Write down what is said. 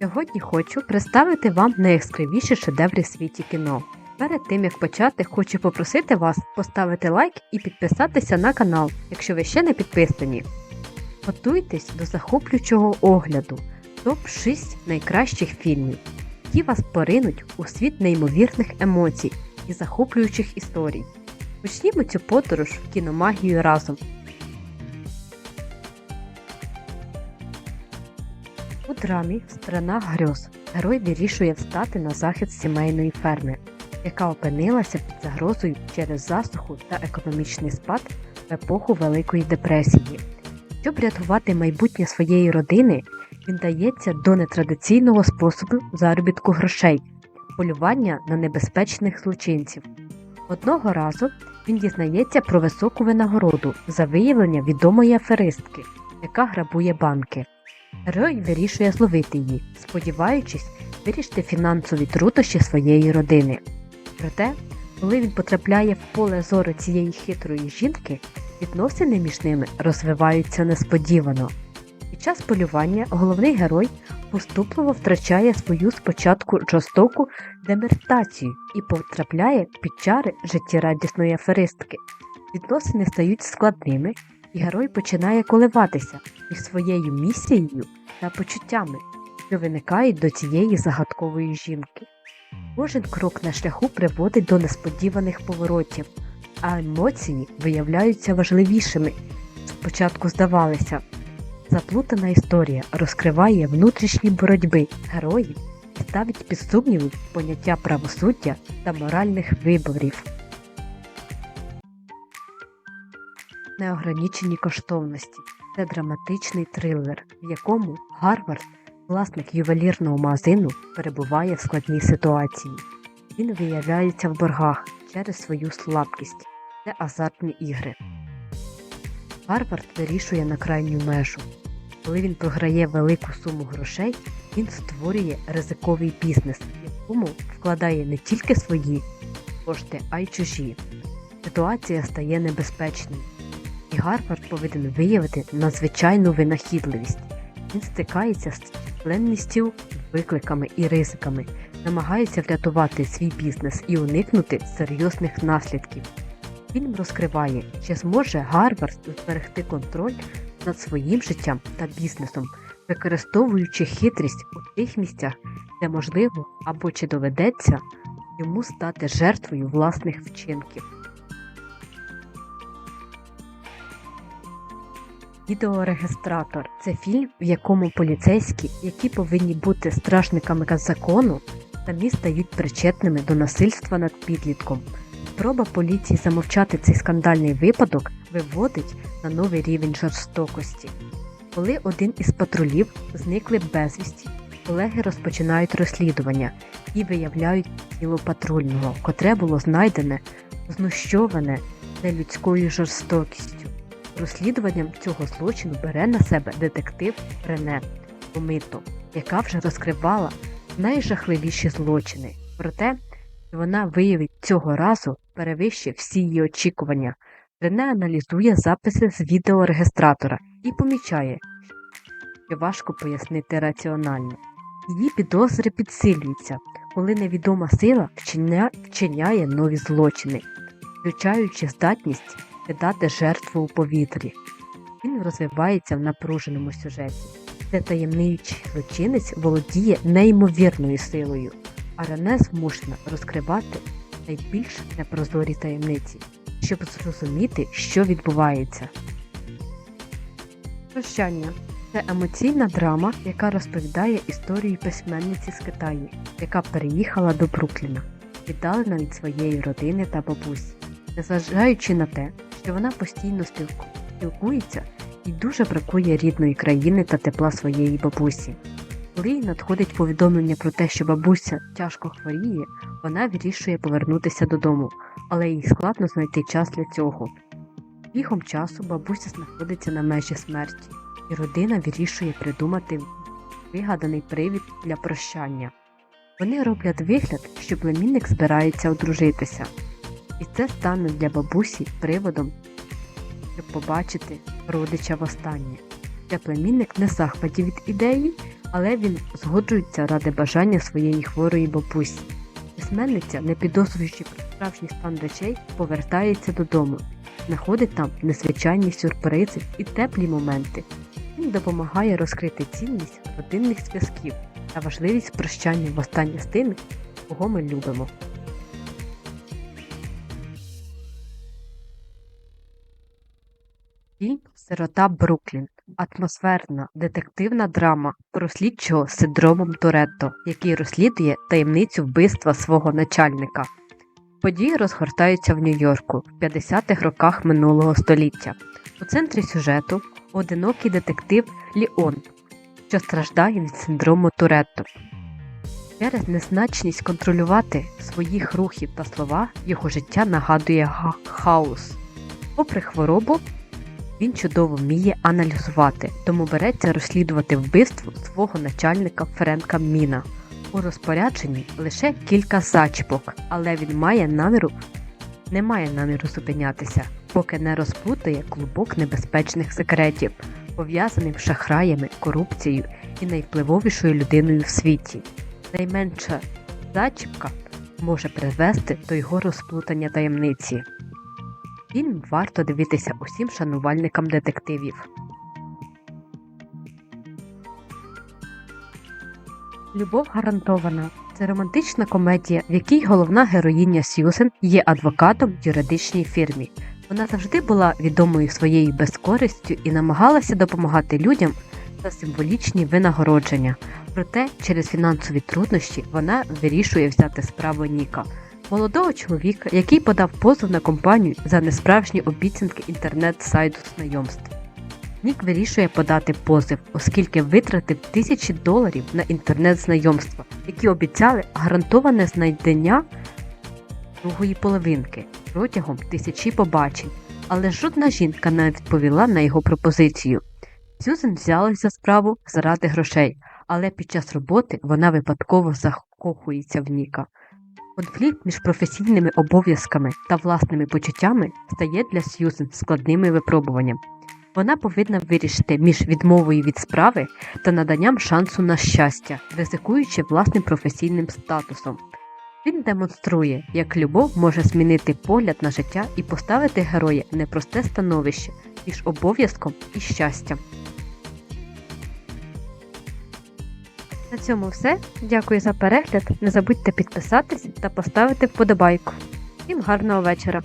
Сьогодні хочу представити вам найяскравіші шедеври в світі кіно. Перед тим як почати, хочу попросити вас поставити лайк і підписатися на канал, якщо ви ще не підписані. Готуйтесь до захоплюючого огляду топ-6 найкращих фільмів, які вас поринуть у світ неймовірних емоцій і захоплюючих історій. Почнімо цю подорож в кіномагію разом. У драмі Страна грьоз герой вирішує встати на захист сімейної ферми, яка опинилася під загрозою через засуху та економічний спад в епоху Великої депресії. Щоб рятувати майбутнє своєї родини, він дається до нетрадиційного способу заробітку грошей полювання на небезпечних злочинців. Одного разу він дізнається про високу винагороду за виявлення відомої аферистки, яка грабує банки. Герой вирішує зловити її, сподіваючись вирішити фінансові труднощі своєї родини. Проте, коли він потрапляє в поле зору цієї хитрої жінки, відносини між ними розвиваються несподівано. Під час полювання головний герой поступливо втрачає свою спочатку жорстоку демертацію і потрапляє під чари життєрадісної аферистки. Відносини стають складними, і герой починає коливатися між своєю місією та почуттями, що виникають до цієї загадкової жінки. Кожен крок на шляху приводить до несподіваних поворотів, а емоції виявляються важливішими. Спочатку здавалося, заплутана історія розкриває внутрішні боротьби героїв і ставить під сумнів поняття правосуддя та моральних виборів. Неограничені коштовності це драматичний трилер, в якому Гарвард, власник ювелірного магазину, перебуває в складній ситуації. Він виявляється в боргах через свою слабкість це азартні ігри. Гарвард вирішує на крайню межу. Коли він програє велику суму грошей, він створює ризиковий бізнес, в якому вкладає не тільки свої кошти, а й чужі. Ситуація стає небезпечною і Гарвард повинен виявити надзвичайну винахідливість. Він стикається з численністю, викликами і ризиками, намагається врятувати свій бізнес і уникнути серйозних наслідків. Фільм розкриває, чи зможе Гарвард зберегти контроль над своїм життям та бізнесом, використовуючи хитрість у тих місцях, де можливо або чи доведеться йому стати жертвою власних вчинків. Відеорегістратор це фільм, в якому поліцейські, які повинні бути стражниками закону, самі стають причетними до насильства над підлітком. Спроба поліції замовчати цей скандальний випадок виводить на новий рівень жорстокості. Коли один із патрулів зникли безвісті, колеги розпочинають розслідування і виявляють тіло патрульного, котре було знайдене, знущоване нелюдською жорстокістю. Розслідуванням цього злочину бере на себе детектив Рене Помито, яка вже розкривала найжахливіші злочини. Проте вона виявить цього разу перевищує всі її очікування. Рене аналізує записи з відеорегістратора і помічає, що важко пояснити раціонально. Її підозри підсилюються, коли невідома сила вчиня... вчиняє нові злочини, включаючи здатність кидати жертву у повітрі. Він розвивається в напруженому сюжеті, де таємничий злочинець володіє неймовірною силою, а Рене змушена розкривати найбільш непрозорі таємниці, щоб зрозуміти, що відбувається. Прощання це емоційна драма, яка розповідає історію письменниці з Китаю, яка переїхала до Брукліна, віддалена від своєї родини та бабусі, незважаючи на те, що вона постійно спілкується і дуже бракує рідної країни та тепла своєї бабусі. Коли їй надходить повідомлення про те, що бабуся тяжко хворіє, вона вирішує повернутися додому, але їй складно знайти час для цього. Бігом часу бабуся знаходиться на межі смерті, і родина вирішує придумати вигаданий привід для прощання. Вони роблять вигляд, що племінник збирається одружитися, і це стане для бабусі приводом, щоб побачити родича востаннє. Для племінник не захваті від ідеї, але він згоджується ради бажання своєї хворої бабусі. Письменниця, не підозрюючи про справжній стан речей, повертається додому, знаходить там незвичайні сюрпризи і теплі моменти. Він допомагає розкрити цінність родинних зв'язків та важливість прощання востаннє з тими, кого ми любимо. Сирота Бруклін. Атмосферна детективна драма про слідчого з синдромом Торетто, який розслідує таємницю вбивства свого начальника. Події розгортаються в Нью-Йорку в 50-х роках минулого століття. У центрі сюжету одинокий детектив Ліон, що страждає від синдрому Туретто. Через незначність контролювати своїх рухів та слова його життя нагадує га- хаос. Попри хворобу, він чудово вміє аналізувати, тому береться розслідувати вбивство свого начальника Френка Міна. У розпорядженні лише кілька зачіпок, але він має наміру, не має наміру зупинятися, поки не розплутає клубок небезпечних секретів, пов'язаних з шахраями, корупцією і найвпливовішою людиною в світі. Найменша зачіпка може привести до його розплутання таємниці. Фільм варто дивитися усім шанувальникам детективів. Любов гарантована. Це романтична комедія, в якій головна героїня Сьюзен є адвокатом в юридичній фірмі. Вона завжди була відомою своєю безкористю і намагалася допомагати людям за символічні винагородження. Проте через фінансові труднощі вона вирішує взяти справу Ніка, молодого чоловіка, який подав позов на компанію за несправжні обіцянки інтернет-сайту знайомств. Нік вирішує подати позов, оскільки витратив тисячі доларів на інтернет-знайомства, які обіцяли гарантоване знайдення другої половинки протягом тисячі побачень, але жодна жінка не відповіла на його пропозицію. Сюзен взялась за справу заради грошей, але під час роботи вона випадково закохується в Ніка. Конфлікт між професійними обов'язками та власними почуттями стає для Сьюзен складним випробуванням. Вона повинна вирішити між відмовою від справи та наданням шансу на щастя, ризикуючи власним професійним статусом. Він демонструє, як любов може змінити погляд на життя і поставити героя в непросте становище між обов'язком і щастям. На цьому все. Дякую за перегляд. Не забудьте підписатись та поставити вподобайку. Всім гарного вечора!